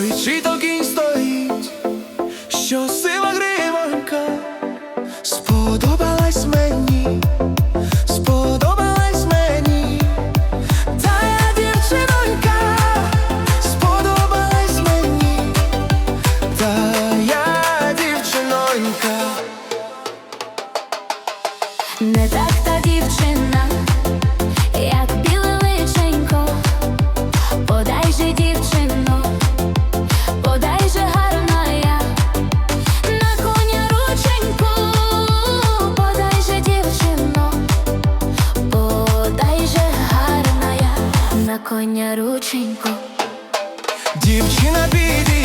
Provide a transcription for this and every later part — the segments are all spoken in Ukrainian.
Ой, чи то кінь стоїть, що сила гриванка сподобалась мені, сподобалась мені, та дівчинонька, сподобалась мені, та дівчинонька. Не так коня рученьку. Дівчина підійшла,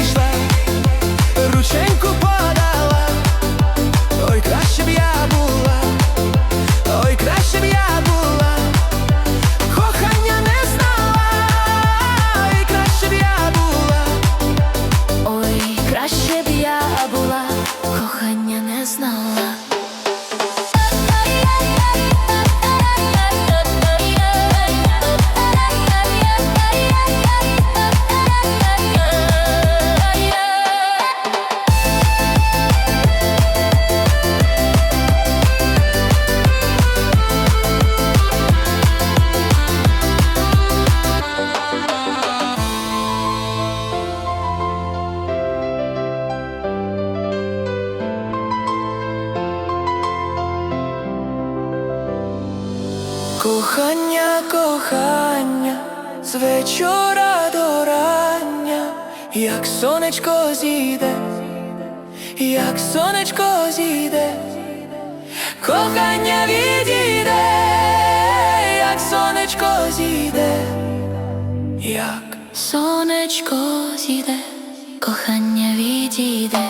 кохання, кохання, з вечора до рання, як сонечко зійде, як сонечко зійде, кохання відійде, як сонечко зійде, як Сонечко зійде, кохання відійде,